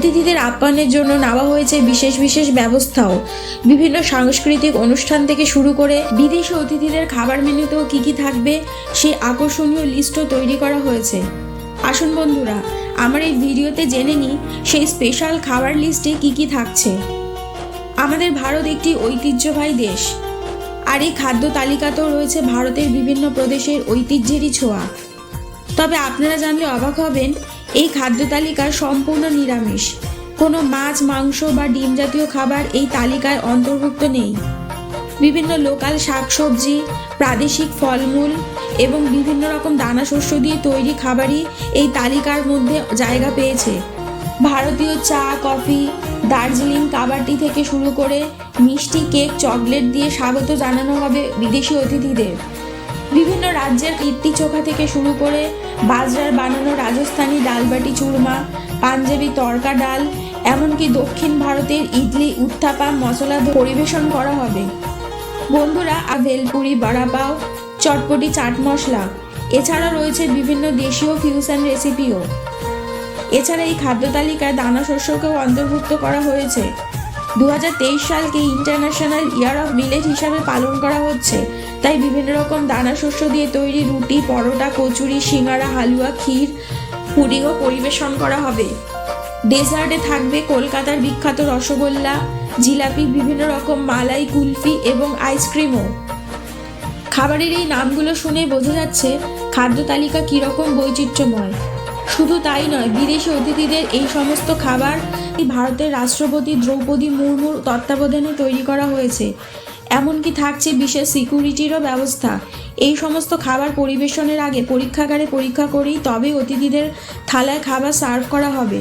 অতিথিদের আপ্যায়নের জন্য নেওয়া হয়েছে বিশেষ বিশেষ ব্যবস্থাও। বিভিন্ন সাংস্কৃতিক অনুষ্ঠান থেকে শুরু করে বিদেশি অতিথিদের খাবার মেনুতেও কী কী থাকবে, সেই আকর্ষণীয় লিস্টও তৈরি করা হয়েছে। আসুন বন্ধুরা, আমার এই ভিডিওতে জেনে নিই, সেই স্পেশাল খাবার লিস্টে কী কী থাকছে। আমাদের ভারত একটি ঐতিহ্যবাহী দেশ। আর এই খাদ্য তালিকাতেও রয়েছে ভারতের বিভিন্ন প্রদেশের ঐতিহ্যেরই ছোঁয়া। তবে আপনারা জানলে অবাক হবেন এই খাদ্য তালিকা সম্পূর্ণ নিরামিষ। কোনো মাছ, মাংস বা ডিম জাতীয় খাবার এই তালিকায় অন্তর্ভুক্ত নেই। বিভিন্ন লোকাল শাকসবজি, প্রাদেশিক ফলমূল এবং বিভিন্ন রকম দানা শস্য দিয়ে তৈরি খাবারই এই তালিকার মধ্যে জায়গা পেয়েছে। ভারতীয় চা, কফি, দার্জিলিং, কাবাডি থেকে শুরু করে মিষ্টি কেক, চকলেট দিয়ে স্বাগত জানানো হবে বিদেশি অতিথিদের। বিভিন্ন রাজ্যের কীর্তি চোখা থেকে শুরু করে বাজরার বানানো রাজস্থানি ডালবাটি চুরমা, পাঞ্জাবি তরকা ডাল, এমনকি দক্ষিণ ভারতের ইডলি উত্থাপা মশলা পরিবেশন করা হবে। বন্ধুরা ভেলপুরি, বড়াপাও, চটপটি, চাট মশলা। এছাড়া রয়েছে বিভিন্ন দেশীয় ফিউশন রেসিপিও এছাড়া এই খাদ্য তালিকায় দানা শস্যকেও অন্তর্ভুক্ত করা হয়েছে। দু সালকে ইন্টারন্যাশনাল ইয়ার অফ মিলেট হিসাবে পালন করা হচ্ছে। তাই বিভিন্ন রকম দানা শস্য দিয়ে তৈরি রুটি, পরোটা, কচুরি, সিঙ্গারা, হালুয়া, ক্ষীর পুডিংও পরিবেশন করা হবে। ডেজার্টে থাকবে কলকাতার বিখ্যাত রসগোল্লা, জিলাপি, বিভিন্ন রকম মালাই, কুলফি এবং আইসক্রিমও। খাবারের এই নামগুলো শুনে বোঝা যাচ্ছে খাদ্য তালিকা কীরকম বৈচিত্র্যময়। শুধু তাই নয়, বিদেশি অতিথিদের এই সমস্ত খাবার ভারতের রাষ্ট্রপতি দ্রৌপদী মুর্মুর তত্ত্বাবধানে তৈরি করা হয়েছে। এমনকি থাকছে বিশেষ সিকিউরিটিরও ব্যবস্থা। এই সমস্ত খাবার পরিবেশনের আগে পরীক্ষাগারে পরীক্ষা করেই তবে অতিথিদের থালায় খাবার সার্ভ করা হবে।